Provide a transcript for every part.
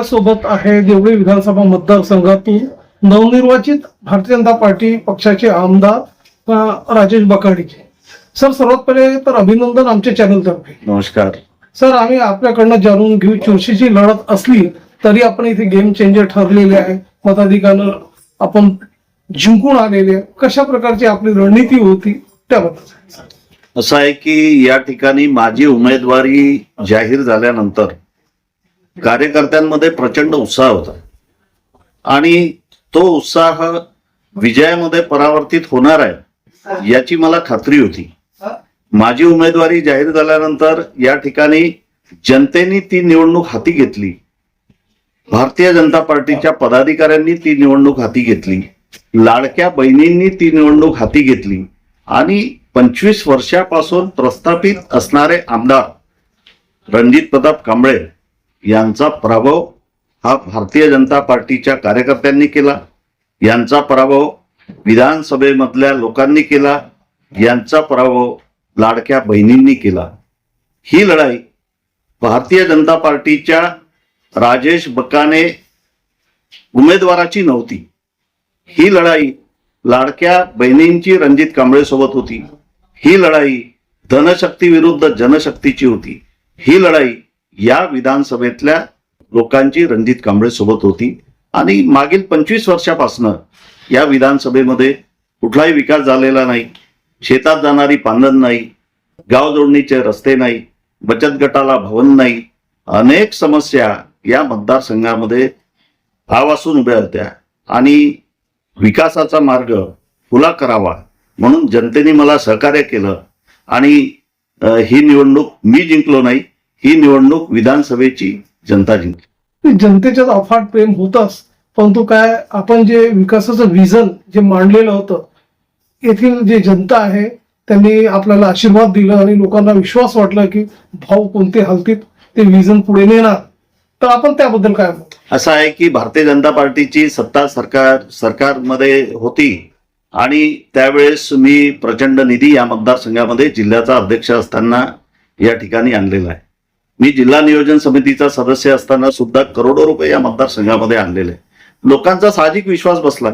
आपल्यासोबत आहे देवळी विधानसभा मतदारसंघातून नवनिर्वाचित भारतीय जनता पार्टी पक्षाचे आमदार राजेश बकाडीचे. सर सर्वात पहिले तर अभिनंदन आमच्या चॅनलतर्फे नमस्कार. सर आम्ही आपल्याकडनं जाणून घेऊ चुरशीची लढत असली तरी आपण इथे गेम चेंजर ठरलेले आहे. मताधिकानं आपण जिंकून आलेले आहे. कशा प्रकारची आपली रणनीती होती त्याबद्दल? असं आहे की या ठिकाणी माझी उमेदवारी जाहीर झाल्यानंतर कार्यकर्त्यांमध्ये प्रचंड उत्साह होता. आणि तो उत्साह विजयामध्ये परावर्तित होणार आहे याची मला खात्री होती. माझी उमेदवारी जाहीर झाल्यानंतर या ठिकाणी जनतेने ती निवडणूक हाती घेतली. भारतीय जनता पार्टीच्या पदाधिकाऱ्यांनी ती निवडणूक हाती घेतली. लाडक्या बहिणींनी ती निवडणूक हाती घेतली. आणि पंचवीस वर्षापासून प्रस्थापित असणारे आमदार रणजित प्रताप कांबळे यांचा पराभव हा भारतीय जनता पार्टीच्या कार्यकर्त्यांनी केला. यांचा पराभव विधानसभेमधल्या लोकांनी केला. यांचा पराभव लाडक्या बहिणींनी केला. ही लढाई भारतीय जनता पार्टीच्या राजेश बकाने उमेदवाराची नव्हती. ही लढाई लाडक्या बहिणींची रणजित कांबळेसोबत होती. ही लढाई धनशक्ती विरुद्ध जनशक्तीची होती. ही लढाई या विधानसभेतल्या लोकांची रणजित कांबळे सोबत होती. आणि मागील पंचवीस वर्षापासनं या विधानसभेमध्ये कुठलाही विकास झालेला नाही. शेतात जाणारी पांदन नाही. गाव जोडणीचे रस्ते नाही. बचत गटाला भवन नाही. अनेक समस्या या मतदारसंघामध्ये भावासून उभ्या होत्या. आणि विकासाचा मार्ग खुला करावा म्हणून जनतेने मला सहकार्य केलं. आणि ही निवडणूक मी जिंकलो नाही. ही निवडणूक विधानसभेची जनता जिंकली. जनतेच्याच अफाट प्रेम होतच परंतु काय आपण जे विकासाचं विजन जे मांडलेलं होतं येथील जे जनता आहे त्यांनी आपल्याला आशीर्वाद दिला आणि लोकांना विश्वास वाटला की भाऊ कोणते हलतीत ते विजन पुढे नेणार. तर आपण त्याबद्दल काय? असं आहे की भारतीय जनता पार्टीची सत्ता सरकार सरकारमध्ये होती आणि त्यावेळेस मी प्रचंड निधी या मतदारसंघामध्ये जिल्ह्याचा अध्यक्ष असताना या ठिकाणी आणलेला आहे. मी जिल्हा नियोजन समितीचा सदस्य असताना सुद्धा करोडो रुपये या मतदारसंघामध्ये आणलेले. लोकांचा साहजिक विश्वास बसला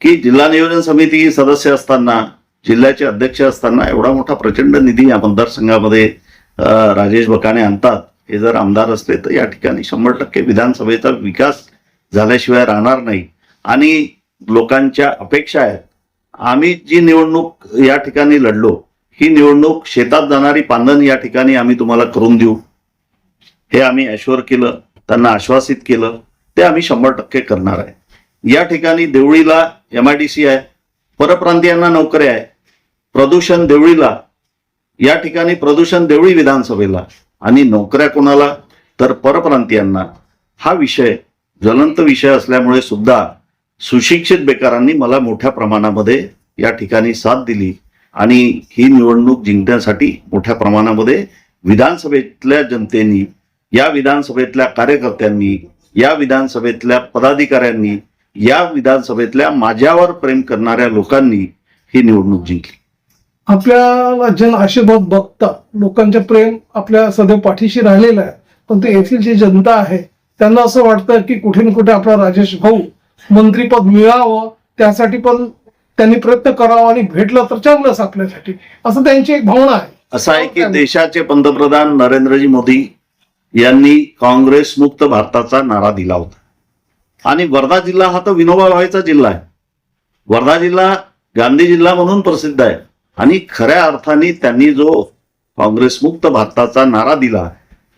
की जिल्हा नियोजन समिती सदस्य असताना जिल्ह्याचे अध्यक्ष असताना एवढा मोठा प्रचंड निधी या मतदारसंघामध्ये राजेश बकाने आणतात. हे जर आमदार असले तर या ठिकाणी शंभर टक्के विधानसभेचा विकास झाल्याशिवाय राहणार नाही. आणि लोकांच्या अपेक्षा आहेत. आम्ही जी निवडणूक या ठिकाणी लढलो ही निवडणूक शेतात जाणारी पांदन या ठिकाणी आम्ही तुम्हाला करून देऊ. हे आम्ही ऐश्वर केलं त्यांना आश्वासित केलं ते आम्ही शंभर टक्के करणार आहे. या ठिकाणी देवळीला एम आय डी सी आहे परप्रांतीयांना नोकऱ्या आहे. प्रदूषण देवळीला या ठिकाणी प्रदूषण देवळी विधानसभेला आणि नोकऱ्या कोणाला? तर परप्रांतीयांना. हा विषय ज्वलंत विषय असल्यामुळे सुद्धा सुशिक्षित बेकारांनी मला मोठ्या प्रमाणामध्ये या ठिकाणी साथ दिली आणि ही निवडणूक जिंकण्यासाठी मोठ्या प्रमाणामध्ये विधानसभेतल्या जनतेनी या विधानसभेतल्या कार्यकर्त्यांनी या विधानसभेतल्या पदाधिकाऱ्यांनी या विधानसभेतल्या माझ्यावर प्रेम करणाऱ्या लोकांनी ही निवडणूक जिंकली. आपल्याला जन आशीर्वाद बघता लोकांचे प्रेम आपल्या सदैव पाठीशी राहिलेलं आहे. पण ते येथील जी जनता आहे त्यांना असं वाटतं की कुठे ना कुठे आपला राजेश भाऊ मंत्रीपद मिळावं त्यासाठी पण त्यांनी प्रयत्न करावा आणि भेटलं तर चांगलंच आपल्यासाठी. असं त्यांची एक भावना आहे. असं आहे की देशाचे पंतप्रधान नरेंद्रजी मोदी यांनी काँग्रेस मुक्त भारताचा नारा दिला होता. आणि वर्धा जिल्हा हा तर विनोबा भावेचा जिल्हा आहे. वर्धा जिल्हा गांधी जिल्हा म्हणून प्रसिद्ध आहे. आणि खऱ्या अर्थाने त्यांनी जो काँग्रेस मुक्त भारताचा नारा दिला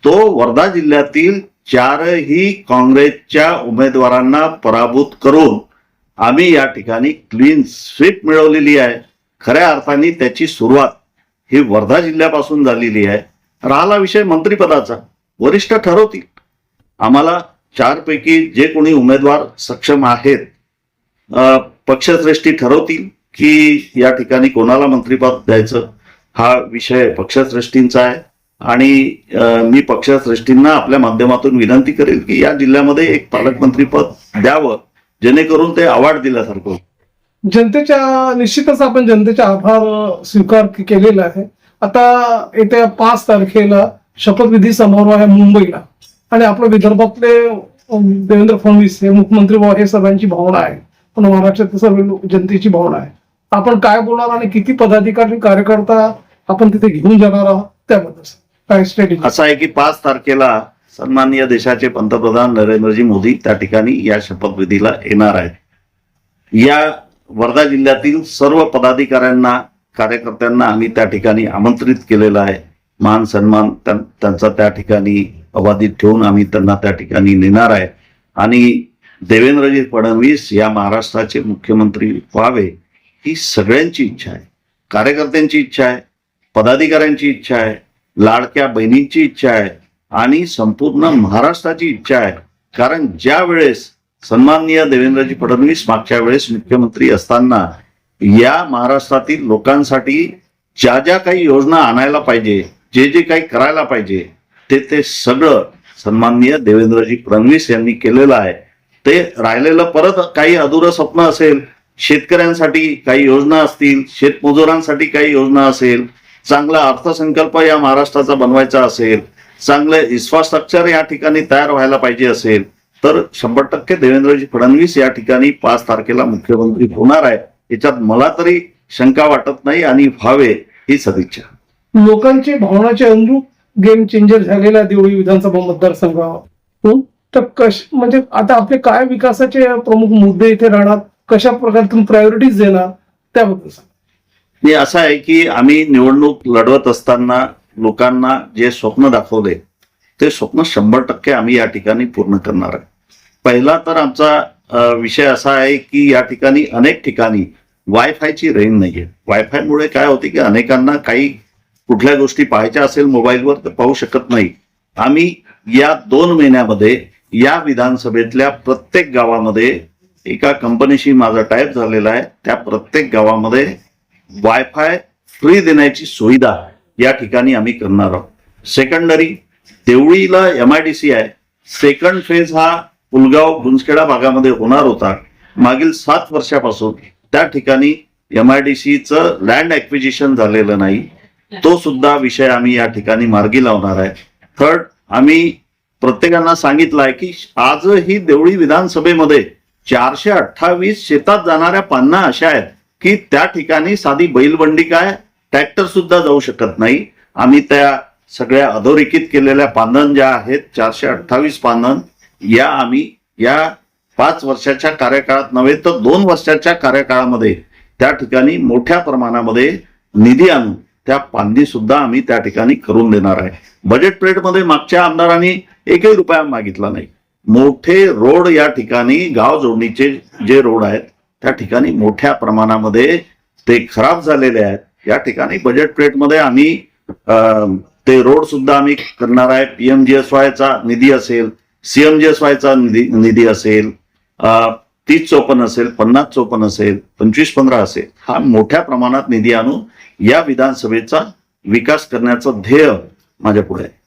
तो वर्धा जिल्ह्यातील चारही काँग्रेसच्या उमेदवारांना पराभूत करून आम्ही या ठिकाणी क्लीन स्वीप मिळवलेली आहे. खऱ्या अर्थाने त्याची सुरुवात ही वर्धा जिल्ह्यापासून झालेली आहे. राहिला विषय मंत्रिपदाचा. वरिष्ठ ठरवतील. आम्हाला चारपैकी जे कोणी उमेदवार सक्षम आहेत पक्षश्रेष्ठी ठरवतील की या ठिकाणी कोणाला मंत्रिपद द्यायचं हा विषय पक्षश्रेष्ठींचा आहे. आणि मी पक्षश्रेष्ठींना आपल्या माध्यमातून विनंती करेल की या जिल्ह्यामध्ये एक पालकमंत्रीपद द्यावं जेणेकरून ते अवॉर्ड दिल्यासारखं जनतेच्या निश्चितच आपण जनतेचा आभार स्वीकार केलेला आहे. आता येत्या पाच तारखेला शपथविधी समारोह आहे मुंबईला. आणि आपल्या विदर्भातले देवेंद्र फडणवीस हे मुख्यमंत्री व्हावं हे सर्वांची भावना आहे. पण महाराष्ट्रातील सर्व लोक- जनतेची भावना आहे. आपण काय बोलणार आणि किती पदाधिकारी कार्यकर्ता आपण तिथे घेऊन जाणार आहोत त्याबद्दल. काय स्ट्रॅटेजी असं आहे की पाच तारखेला सन्माननीय देशाचे पंतप्रधान नरेंद्रजी मोदी त्या ठिकाणी या शपथविधीला येणार आहेत. या वर्धा जिल्ह्यातील सर्व पदाधिकाऱ्यांना कार्यकर्त्यांना आम्ही त्या ठिकाणी आमंत्रित केलेलं आहे. मान सन्मान त्यांचा त्या ठिकाणी अबाधित ठेवून आम्ही त्यांना त्या ठिकाणी नेणार आहे. आणि देवेंद्रजी फडणवीस या महाराष्ट्राचे मुख्यमंत्री व्हावे ही सगळ्यांची इच्छा आहे. कार्यकर्त्यांची इच्छा आहे पदाधिकाऱ्यांची इच्छा आहे लाडक्या बहिणींची इच्छा आहे आणि संपूर्ण महाराष्ट्राची इच्छा आहे. कारण ज्या वेळेस सन्माननीय देवेंद्रजी फडणवीस मागच्या वेळेस मुख्यमंत्री असताना या महाराष्ट्रातील लोकांसाठी ज्या ज्या काही योजना आणायला पाहिजे जे जे काही करायला पाहिजे ते ते सगळं सन्माननीय देवेंद्रजी फडणवीस यांनी केलेलं आहे. ते राहिलेलं परत काही अधुरं स्वप्न असेल शेतकऱ्यांसाठी काही योजना असतील शेतमजुरांसाठी काही योजना असेल चांगला अर्थसंकल्प या महाराष्ट्राचा बनवायचा असेल चांगलं इन्फ्रास्ट्रक्चर या ठिकाणी तयार व्हायला पाहिजे असेल तर शंभर टक्के देवेंद्रजी फडणवीस या ठिकाणी पाच तारखेला मुख्यमंत्री होणार आहे. याच्यात मला तरी शंका वाटत नाही आणि व्हावे ही सदिच्छा. लोकांची भावनाचे अनुरूप गेम चेंजर झालेला देवळी विधानसभा मतदारसंघावर तर कश म्हणजे आता आपले काय विकासाचे प्रमुख मुद्दे इथे राहणार? कशा प्रकारे तुम्ही प्रायोरिटीज देणार? त्याबद्दल सांग. असं आहे की आम्ही निवडणूक लढवत असताना लोकांना जे स्वप्न दाखवले ते स्वप्न शंभर टक्के आम्ही या ठिकाणी पूर्ण करणार आहे. पहिला तर आमचा विषय असा आहे की या ठिकाणी अनेक ठिकाणी वायफायची रेंज नाहीये. वायफायमुळे काय होते की अनेकांना काही कुठल्या गोष्टी पाहायच्या असेल मोबाईलवर तर पाहू शकत नाही. आम्ही या दोन महिन्यामध्ये या विधानसभेतल्या प्रत्येक गावामध्ये एका कंपनीशी माझा टाईप झालेला आहे. त्या प्रत्येक गावामध्ये वायफाय फ्री देण्याची सुविधा या ठिकाणी आम्ही करणार आहोत. सेकंडरी देवळीला एम आय डी सी आहे. सेकंड फेज हा पुलगाव गुंजखेडा भागामध्ये होणार होता. मागील सात वर्षापासून त्या ठिकाणी एम आय डी सीचं लँड ॲक्विजिशन झालेलं नाही. तो सुद्धा विषय आम्ही या ठिकाणी मार्गी लावणार आहे. थर्ड आम्ही प्रत्येकांना सांगितलं आहे की आजही देवळी विधानसभेमध्ये चारशे अठ्ठावीस शेतात जाणाऱ्या पान्हा अशा आहेत की त्या ठिकाणी साधी बैलबंडी काय ट्रॅक्टर सुद्धा जाऊ शकत नाही. आम्ही त्या सगळ्या अधोरेखित केलेल्या पानन ज्या आहेत चारशे अठ्ठावीस पानन या आम्ही या पाच वर्षाच्या कार्यकाळात नव्हे तर दोन वर्षाच्या कार्यकाळामध्ये त्या ठिकाणी मोठ्या प्रमाणामध्ये निधी आणून त्या पांदी सुद्धा आम्ही त्या ठिकाणी करून देणार आहे. बजेट प्लेटमध्ये मागच्या आमदारांनी एकही रुपया मागितला नाही. मोठे रोड या ठिकाणी गाव जोडणीचे जे रोड आहेत त्या ठिकाणी मोठ्या प्रमाणामध्ये ते खराब झालेले आहेत. या ठिकाणी बजेट प्लेटमध्ये आम्ही ते रोड सुद्धा आम्ही करणार आहे. पीएमजीएसवाय चा निधी असेल सीएमजीएसवायचा निधी निधी असेल तीस चौपन्न असेल पन्नास चौपन्न असेल पंचवीस पंधरा असेल हा मोठ्या प्रमाणात निधी आणून या विधानसभेचा विकास करण्याचं ध्येय माझ्या पुढे आहे.